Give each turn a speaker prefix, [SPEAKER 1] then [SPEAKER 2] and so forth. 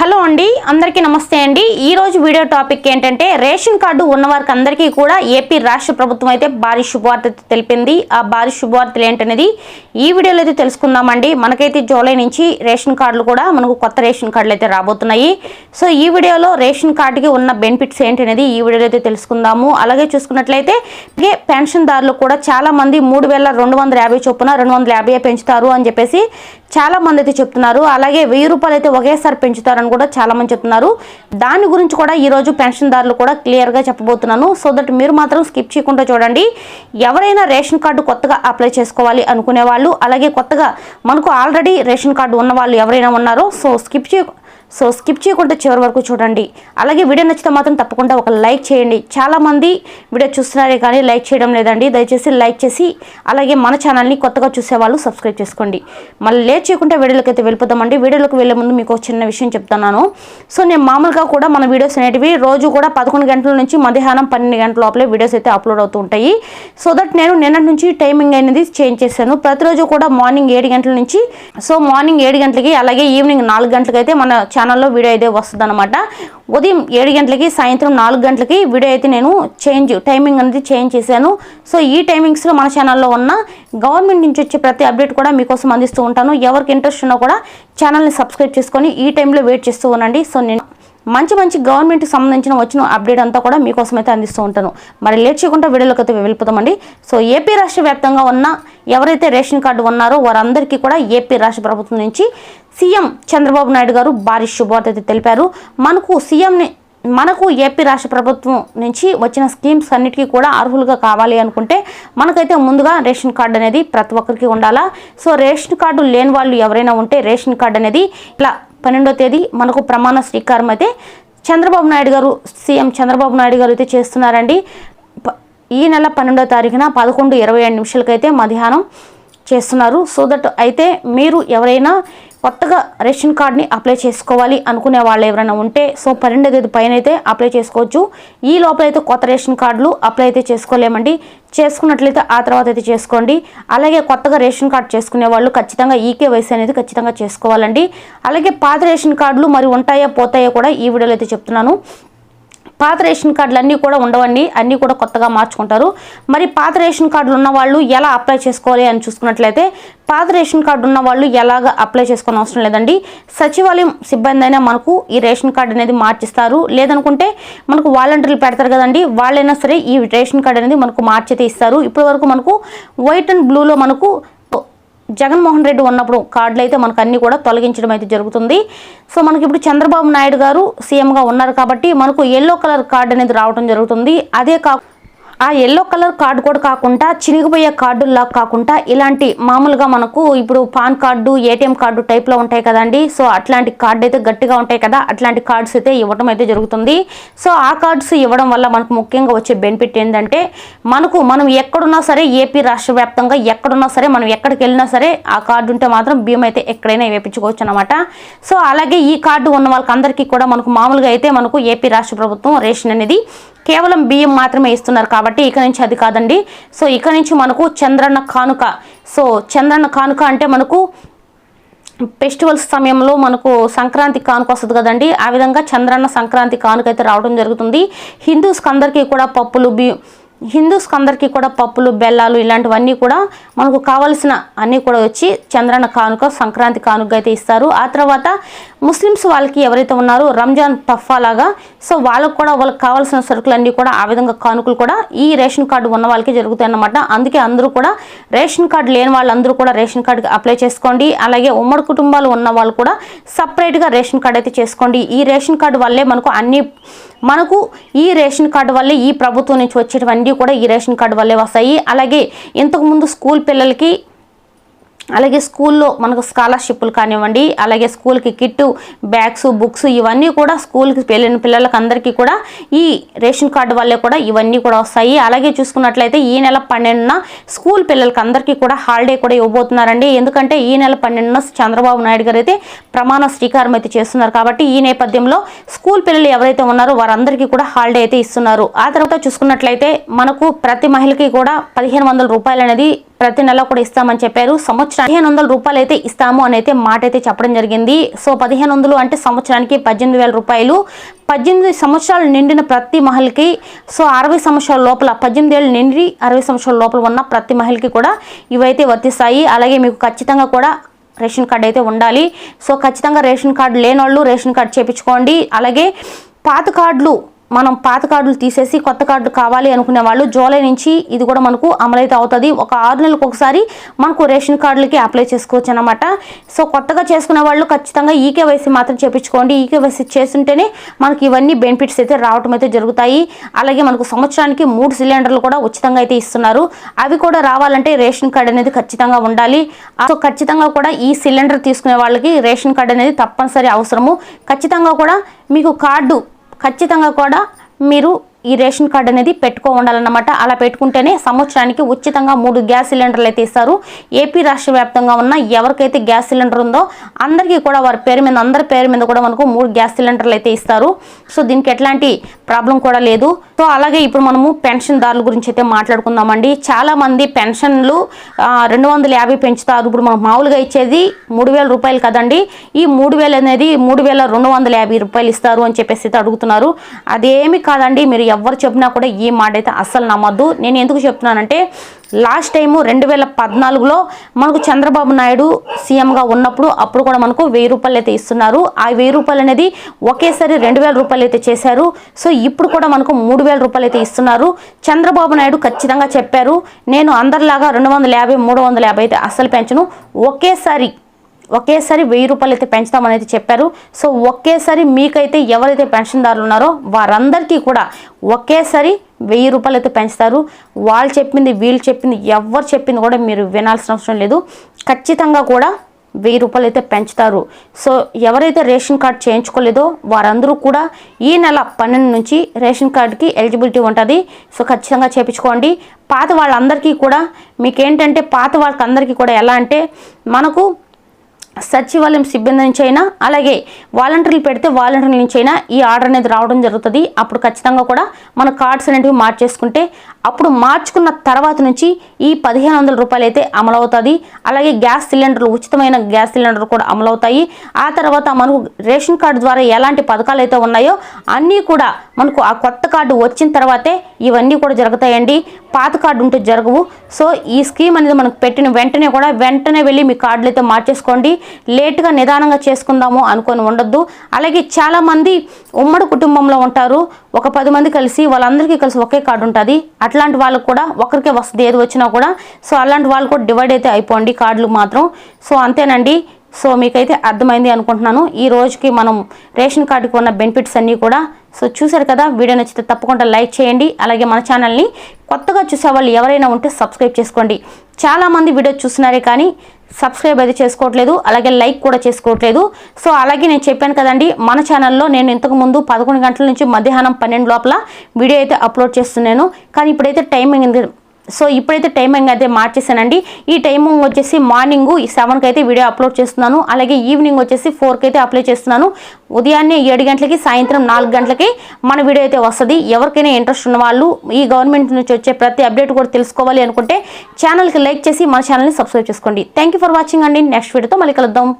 [SPEAKER 1] Hello అండి అందరికీ నమస్తే అండి. ఈ రోజు వీడియో టాపిక్ ఏంటంటే రేషన్ కార్డు ఉన్న వారికి అందరికీ కూడా ఏపీ రాష్ట్ర ప్రభుత్వం అయితే భారీ శుభవార్త తెలిపింది. ఆ భారీ శుభవార్తలు ఏంటనేది ఈ వీడియోలో అయితే తెలుసుకుందామండి. మనకైతే జూలై నుంచి రేషన్ కార్డులు కూడా మనకు కొత్త రేషన్ కార్డులు అయితే రాబోతున్నాయి. సో ఈ వీడియోలో రేషన్ కార్డుకి ఉన్న బెనిఫిట్స్ ఏంటనేది ఈ వీడియోలో అయితే తెలుసుకుందాము. అలాగే చూసుకున్నట్లయితే పెన్షన్దారులు కూడా చాలా మంది మూడు వేల రెండు వందల యాభై చొప్పున రెండు వందల యాభై పెంచుతారు అని చెప్పేసి చాలా మంది అయితే చెప్తున్నారు. అలాగే వెయ్యి రూపాయలు అయితే ఒకేసారి కూడా చాలా మంది చెప్తున్నారు. దాని గురించి కూడా ఈ రోజు పెన్షన్దారులు కూడా క్లియర్గా చెప్పబోతున్నాను. సో దట్ మీరు మాత్రం స్కిప్ చేయకుండా చూడండి. ఎవరైనా రేషన్ కార్డు కొత్తగా అప్లై చేసుకోవాలి అనుకునే వాళ్ళు అలాగే కొత్తగా మనకు ఆల్రెడీ రేషన్ కార్డు ఉన్న వాళ్ళు ఎవరైనా ఉన్నారో సో స్కిప్ చేయ సో స్కిప్ చేయకుండా చివరి వరకు చూడండి. అలాగే వీడియో నచ్చితే మాత్రం తప్పకుండా ఒక లైక్ చేయండి. చాలామంది వీడియో చూస్తున్నారే కానీ లైక్ చేయడం లేదండి. దయచేసి లైక్ చేసి అలాగే మన ఛానల్ని కొత్తగా చూసేవాళ్ళు సబ్స్క్రైబ్ చేసుకోండి. మళ్ళీ లేట్ చేయకుండా వీడియోలోకి అయితే వెళ్ళిపోతామండి వీడియోలోకి వెళ్ళే ముందు మీకు ఒక చిన్న విషయం చెప్తున్నాను. సో నేను మామూలుగా కూడా మన వీడియోస్ అనేటివి రోజు కూడా పదకొండు గంటల నుంచి మధ్యాహ్నం పన్నెండు గంటల లోపలే వీడియోస్ అయితే అప్లోడ్ అవుతూ ఉంటాయి. సో దట్ నేను నిన్నటి నుంచి టైమింగ్ అనేది చేంజ్ చేశాను. ప్రతిరోజు కూడా మార్నింగ్ ఏడు గంటల నుంచి సో మార్నింగ్ ఏడు గంటలకి అలాగే ఈవినింగ్ నాలుగు గంటలకైతే మన ఛానల్లో వీడియో అయితే వస్తుంది అనమాట ఉదయం ఏడు గంటలకి సాయంత్రం నాలుగు గంటలకి వీడియో అయితే నేను చేంజ్ టైమింగ్ అనేది చేంజ్ చేశాను. సో ఈ టైమింగ్స్లో మన ఛానల్లో ఉన్న గవర్నమెంట్ నుంచి వచ్చే ప్రతి అప్డేట్ కూడా మీకోసం అందిస్తూ ఉంటాను. ఎవరికి ఇంట్రెస్ట్ ఉన్నా కూడా ఛానల్ని సబ్స్క్రైబ్ చేసుకొని ఈ టైంలో వెయిట్ చేస్తూ ఉండండి. సో నేను మంచి మంచి గవర్నమెంట్కి సంబంధించిన వచ్చిన అప్డేట్ అంతా కూడా మీకోసం అయితే అందిస్తూ ఉంటాను. మరి లేట్ చేయకుండా వీడియోలోకి అయితే వెళ్ళిపోతామండి సో ఏపీ రాష్ట్ర వ్యాప్తంగా ఉన్న ఎవరైతే రేషన్ కార్డు ఉన్నారో వారందరికీ కూడా ఏపీ రాష్ట్ర ప్రభుత్వం నుంచి సీఎం చంద్రబాబు నాయుడు గారు భారీ శుభవార్త అయితే తెలిపారు. మనకు సీఎంని మనకు ఏపీ రాష్ట్ర ప్రభుత్వం నుంచి వచ్చిన స్కీమ్స్ అన్నిటికీ కూడా అర్హులుగా కావాలి అనుకుంటే మనకైతే ముందుగా రేషన్ కార్డు అనేది ప్రతి ఒక్కరికి ఉండాలా? సో రేషన్ కార్డు లేని వాళ్ళు ఎవరైనా ఉంటే రేషన్ కార్డు అనేది ఇలా పన్నెండో తేదీ మనకు ప్రమాణ స్వీకారం అయితే చంద్రబాబు నాయుడు గారు సీఎం చంద్రబాబు నాయుడు గారు అయితే చేస్తున్నారండి. ఈ నెల పన్నెండో తారీఖున పదకొండు ఇరవై ఏడు నిమిషాలకైతే మధ్యాహ్నం చేస్తున్నారు. సో దట్ అయితే మీరు ఎవరైనా కొత్తగా రేషన్ కార్డ్ని అప్లై చేసుకోవాలి అనుకునే వాళ్ళు ఎవరైనా ఉంటే సో పన్నెండు తేదీ పైన అయితే అప్లై చేసుకోవచ్చు. ఈ లోపల అయితే కొత్త రేషన్ కార్డులు అప్లై అయితే చేసుకోలేమండి. చేసుకున్నట్లయితే ఆ తర్వాత అయితే చేసుకోండి. అలాగే కొత్తగా రేషన్ కార్డు చేసుకునే వాళ్ళు ఖచ్చితంగా ఈకేవైసీ అనేది ఖచ్చితంగా చేసుకోవాలండి. అలాగే పాత రేషన్ కార్డులు మరి ఉంటాయా పోతాయో కూడా ఈ వీడియోలో అయితే చెప్తున్నాను. పాత రేషన్ కార్డులు అన్నీ కూడా ఉండవండి. అన్నీ కూడా కొత్తగా మార్చుకుంటారు. మరి పాత రేషన్ కార్డులు ఉన్న వాళ్ళు ఎలా అప్లై చేసుకోవాలి అని చూసుకున్నట్లయితే పాత రేషన్ కార్డు ఉన్న వాళ్ళు ఎలాగ అప్లై చేసుకుని అవసరం లేదండి. సచివాలయం సిబ్బంది అయినా మనకు ఈ రేషన్ కార్డు అనేది మార్చిస్తారు. లేదనుకుంటే మనకు వాలంటీర్లు పెడతారు కదండి. వాళ్ళైనా సరే ఈ రేషన్ కార్డు అనేది మనకు మార్చితే ఇస్తారు. ఇప్పటి వరకు మనకు వైట్ అండ్ బ్లూలో మనకు జగన్మోహన్ రెడ్డి ఉన్నప్పుడు కార్డులు అయితే మనకు అన్ని కూడా తొలగించడం అయితే జరుగుతుంది. సో మనకి ఇప్పుడు చంద్రబాబు నాయుడు గారు సీఎంగా ఉన్నారు కాబట్టి మనకు ఎల్లో కలర్ కార్డు అనేది రావడం జరుగుతుంది. అదే కా ఆ ఎల్లో కలర్ కార్డు కూడా కాకుండా చినిగిపోయే కార్డుల్లా కాకుండా ఇలాంటి మామూలుగా మనకు ఇప్పుడు పాన్ కార్డు ఏటీఎం కార్డు టైప్లో ఉంటాయి కదండి. సో అట్లాంటి కార్డు అయితే గట్టిగా ఉంటాయి కదా. అట్లాంటి కార్డ్స్ అయితే ఇవ్వడం అయితే జరుగుతుంది. సో ఆ కార్డ్స్ ఇవ్వడం వల్ల మనకు ముఖ్యంగా వచ్చే బెనిఫిట్ ఏంటంటే మనకు మనం ఎక్కడున్నా సరే ఏపీ రాష్ట్ర వ్యాప్తంగా ఎక్కడున్నా సరే మనం ఎక్కడికి వెళ్ళినా సరే ఆ కార్డు ఉంటే మాత్రం బియ్యం అయితే ఎక్కడైనా వేపించుకోవచ్చు అనమాట సో అలాగే ఈ కార్డు ఉన్న వాళ్ళకందరికీ కూడా మనకు మామూలుగా అయితే మనకు ఏపీ రాష్ట్ర ప్రభుత్వం రేషన్ అనేది కేవలం బియ్యం మాత్రమే ఇస్తున్నారు కాబట్టి ఇక నుంచి అది కాదండి. సో ఇక నుంచి మనకు చంద్రన్న కానుక. సో చంద్రన్న కానుక అంటే మనకు ఫెస్టివల్స్ సమయంలో మనకు సంక్రాంతి కానుక వస్తుంది కదండి. ఆ విధంగా చంద్రన్న సంక్రాంతి కానుక అయితే రావడం జరుగుతుంది. హిందూస్కి అందరికీ కూడా పప్పులు బి హిందూస్కి అందరికీ కూడా పప్పులు బెల్లాలు ఇలాంటివన్నీ కూడా మనకు కావలసిన అన్నీ కూడా వచ్చి చంద్రన్న కానుక సంక్రాంతి కానుక అయితే ఇస్తారు. ఆ తర్వాత ముస్లిమ్స్ వాళ్ళకి ఎవరైతే ఉన్నారో రంజాన్ టఫా లాగా సో వాళ్ళకు కూడా వాళ్ళకి కావాల్సిన సరుకులన్నీ కూడా ఆ విధంగా కానుకలు కూడా ఈ రేషన్ కార్డు ఉన్న వాళ్ళకి జరుగుతాయి అన్నమాట అందుకే అందరూ కూడా రేషన్ కార్డు లేని వాళ్ళందరూ కూడా రేషన్ కార్డుకి అప్లై చేసుకోండి. అలాగే ఉమ్మడి కుటుంబాలు ఉన్న వాళ్ళు కూడా సపరేట్గా రేషన్ కార్డు అయితే చేసుకోండి. ఈ రేషన్ కార్డు వల్లే మనకు అన్ని మనకు ఈ రేషన్ కార్డు వల్లే ఈ ప్రభుత్వం నుంచి వచ్చేటివన్నీ కూడా ఈ రేషన్ కార్డు వల్లే వస్తాయి. అలాగే ఇంతకుముందు స్కూల్ పిల్లలకి అలాగే స్కూల్లో మనకు స్కాలర్షిప్లు కానివ్వండి అలాగే స్కూల్కి కిట్టు బ్యాగ్స్ బుక్స్ ఇవన్నీ కూడా స్కూల్కి వెళ్ళిన పిల్లలకి అందరికీ కూడా ఈ రేషన్ కార్డు వల్లే కూడా ఇవన్నీ కూడా వస్తాయి. అలాగే చూసుకున్నట్లయితే ఈ నెల పన్నెండున స్కూల్ పిల్లలకి అందరికీ కూడా హాలిడే కూడా ఇవ్వబోతున్నారండి. ఎందుకంటే ఈ నెల పన్నెండున చంద్రబాబు నాయుడు గారు అయితే ప్రమాణ స్వీకారం అయితే చేస్తున్నారు కాబట్టి ఈ నేపథ్యంలో స్కూల్ పిల్లలు ఎవరైతే ఉన్నారో వారందరికీ కూడా హాలిడే అయితే ఇస్తున్నారు. ఆ తర్వాత చూసుకున్నట్లయితే మనకు ప్రతి మహిళకి కూడా పదిహేను వందల రూపాయలు అనేది ప్రతి నెల కూడా ఇస్తామని చెప్పారు. సంవత్సరం పదిహేను వందల రూపాయలు అయితే ఇస్తాము అని అయితే మాట అయితే చెప్పడం జరిగింది. సో పదిహేను వందలు అంటే సంవత్సరానికి పద్దెనిమిది వేల రూపాయలు. పద్దెనిమిది సంవత్సరాలు నిండిన ప్రతి మహిళకి సో అరవై సంవత్సరాల లోపల పద్దెనిమిది ఏళ్ళు నిండి అరవై సంవత్సరాల లోపల ఉన్న ప్రతి మహిళకి కూడా ఇవైతే వర్తిస్తాయి. అలాగే మీకు ఖచ్చితంగా కూడా రేషన్ కార్డు అయితే ఉండాలి. సో ఖచ్చితంగా రేషన్ కార్డు లేని వాళ్ళు రేషన్ కార్డు చేపించుకోండి. అలాగే పాత కార్డులు మనం పాత కార్డులు తీసేసి కొత్త కార్డు కావాలి అనుకునే వాళ్ళు జూలై నుంచి ఇది కూడా మనకు అమలైతే అవుతుంది. ఒక ఆరు నెలలకు ఒకసారి మనకు రేషన్ కార్డులకి అప్లై చేసుకోవచ్చు అనమాట సో కొత్తగా చేసుకునే వాళ్ళు ఖచ్చితంగా ఈకేవైసీ మాత్రం చేపించుకోండి. ఈకేవైసీ చేస్తుంటేనే మనకి ఇవన్నీ బెనిఫిట్స్ అయితే రావటం అయితే జరుగుతాయి. అలాగే మనకు సంవత్సరానికి మూడు సిలిండర్లు కూడా ఉచితంగా అయితే ఇస్తున్నారు. అవి కూడా రావాలంటే రేషన్ కార్డు అనేది ఖచ్చితంగా ఉండాలి. సో ఖచ్చితంగా కూడా ఈ సిలిండర్ తీసుకునే వాళ్ళకి రేషన్ కార్డు అనేది తప్పనిసరి అవసరము. ఖచ్చితంగా కూడా మీకు కార్డు ఖచ్చితంగా కూడా మీరు ఈ రేషన్ కార్డు అనేది పెట్టుకో ఉండాలన్నమాట అలా పెట్టుకుంటేనే సంవత్సరానికి ఉచితంగా మూడు గ్యాస్ సిలిండర్లు అయితే ఇస్తారు. ఏపీ రాష్ట్ర వ్యాప్తంగా ఉన్న ఎవరికైతే గ్యాస్ సిలిండర్ ఉందో అందరికీ కూడా వారి పేరు మీద అందరి పేరు మీద కూడా మనకు మూడు గ్యాస్ సిలిండర్లు అయితే ఇస్తారు. సో దీనికి ఎట్లాంటి ప్రాబ్లం కూడా లేదు. సో అలాగే ఇప్పుడు మనము పెన్షన్దారుల గురించి అయితే మాట్లాడుకుందామండి. చాలామంది పెన్షన్లు రెండు వందల యాభై పెంచుతారు. ఇప్పుడు మనం మామూలుగా ఇచ్చేది మూడు వేల రూపాయలు కదండి. ఈ మూడు వేలు అనేది మూడు వేల రెండు వందల యాభై రూపాయలు ఇస్తారు అని చెప్పేసి అయితే అడుగుతున్నారు. అదేమి కాదండి. మీరు ఎవరు చెప్పినా కూడా ఈ మాట అయితే అస్సలు నమ్మద్దు. నేను ఎందుకు చెప్తున్నానంటే లాస్ట్ టైము రెండు వేల పద్నాలుగులో మనకు చంద్రబాబు నాయుడు సీఎంగా ఉన్నప్పుడు అప్పుడు కూడా మనకు వెయ్యి రూపాయలు అయితే ఇస్తున్నారు. ఆ వెయ్యి రూపాయలు అనేది ఒకేసారి రెండు వేల రూపాయలు అయితే చేశారు. సో ఇప్పుడు కూడా మనకు మూడు వేల రూపాయలు అయితే ఇస్తున్నారు. చంద్రబాబు నాయుడు ఖచ్చితంగా చెప్పారు. నేను అందరిలాగా రెండు వందల యాభై మూడు వందల యాభై అయితే అస్సలు పెంచను. ఒకేసారి ఒకేసారి వెయ్యి రూపాయలు అయితే పెంచుతామని అయితే చెప్పారు. సో ఒకేసారి మీకైతే ఎవరైతే పెన్షన్దారులు ఉన్నారో వారందరికీ కూడా ఒకేసారి వెయ్యి రూపాయలు అయితే పెంచుతారు. వాళ్ళు చెప్పింది వీళ్ళు చెప్పింది ఎవరు చెప్పింది కూడా మీరు వినాల్సిన అవసరం లేదు. ఖచ్చితంగా కూడా వెయ్యి రూపాయలు అయితే పెంచుతారు. సో ఎవరైతే రేషన్ కార్డ్ చేయించుకోలేదో వారందరూ కూడా ఈ నెల పన్నెండు నుంచి రేషన్ కార్డుకి ఎలిజిబిలిటీ ఉంటుంది. సో ఖచ్చితంగా చేయించుకోండి. పాత వాళ్ళందరికీ కూడా మీకేంటంటే పాత వాళ్ళకి అందరికీ కూడా ఎలా అంటే మనకు సచివాలయం సిబ్బంది నుంచి అయినా అలాగే వాలంటీర్లు పెడితే వాలంటీర్ల నుంచి అయినా ఈ ఆర్డర్ అనేది రావడం జరుగుతుంది. అప్పుడు ఖచ్చితంగా కూడా మన కార్డ్స్ అనేటివి మార్చేసుకుంటే అప్పుడు మార్చుకున్న తర్వాత నుంచి ఈ పదిహేను వందల రూపాయలు అయితే అమలవుతుంది. అలాగే గ్యాస్ సిలిండర్లు ఉచితమైన గ్యాస్ సిలిండర్ కూడా అమలవుతాయి. ఆ తర్వాత మనకు రేషన్ కార్డు ద్వారా ఎలాంటి పథకాలు అయితే ఉన్నాయో అన్నీ కూడా మనకు ఆ కొత్త కార్డు వచ్చిన తర్వాతే ఇవన్నీ కూడా జరుగుతాయండి. పాత కార్డు ఉంటే జరగవు. సో ఈ స్కీమ్ అనేది మనకు పెట్టిన వెంటనే కూడా వెంటనే వెళ్ళి మీ కార్డులు అయితే మార్చేసుకోండి. లేటుగా నిదానంగా చేసుకుందాము అనుకొని ఉండొద్దు. అలాగే చాలామంది ఉమ్మడి కుటుంబంలో ఉంటారు. ఒక పది మంది కలిసి వాళ్ళందరికీ కలిసి ఒకే కార్డు ఉంటుంది. అట్లాంటి వాళ్ళకు కూడా ఒకరికే వస్తుంది ఏది వచ్చినా కూడా సో అలాంటి వాళ్ళు కూడా డివైడ్ అయితే అయిపోండి కార్డులు మాత్రం. సో అంతేనండి. సో మీకైతే అర్థమైంది అనుకుంటున్నాను. ఈ రోజుకి మనం రేషన్ కార్డుకి ఉన్న బెనిఫిట్స్ అన్నీ కూడా సో చూసారు కదా వీడియో నచ్చితే తప్పకుండా లైక్ చేయండి. అలాగే మన ఛానల్ని కొత్తగా చూసే వాళ్ళు ఎవరైనా ఉంటే సబ్స్క్రైబ్ చేసుకోండి. చాలామంది వీడియో చూస్తున్నారే కానీ సబ్స్క్రైబ్ అయితే చేసుకోవట్లేదు అలాగే లైక్ కూడా చేసుకోవట్లేదు. సో అలాగే నేను చెప్పాను కదండి మన ఛానల్లో నేను ఇంతకు ముందు పదకొండు గంటల నుంచి మధ్యాహ్నం పన్నెండు లోపల వీడియో అయితే అప్లోడ్ చేస్తున్నాను. కానీ ఇప్పుడైతే టైమింగ్ సో ఇప్పుడైతే టైమింగ్ అయితే మార్చేసానండి ఈ టైమింగ్ వచ్చేసి మార్నింగ్ సెవెన్కి అయితే వీడియో అప్లోడ్ చేస్తున్నాను. అలాగే ఈవినింగ్ వచ్చేసి ఫోర్కి అయితే అప్లై చేస్తున్నాను. ఉదయాన్నే ఏడు గంటలకి సాయంత్రం నాలుగు గంటలకి మన వీడియో అయితే వస్తుంది. ఎవరికైనా ఇంట్రెస్ట్ ఉన్న వాళ్ళు ఈ గవర్నమెంట్ నుంచి వచ్చే ప్రతి అప్డేట్ కూడా తెలుసుకోవాలి అనుకుంటే ఛానల్కి లైక్ చేసి మన ఛానల్ని సబ్స్క్రైబ్ చేసుకోండి. థ్యాంక్ ఫర్ వాచింగ్ అండి. నెక్స్ట్ వీడియోతో మళ్ళీ కలుద్దాం.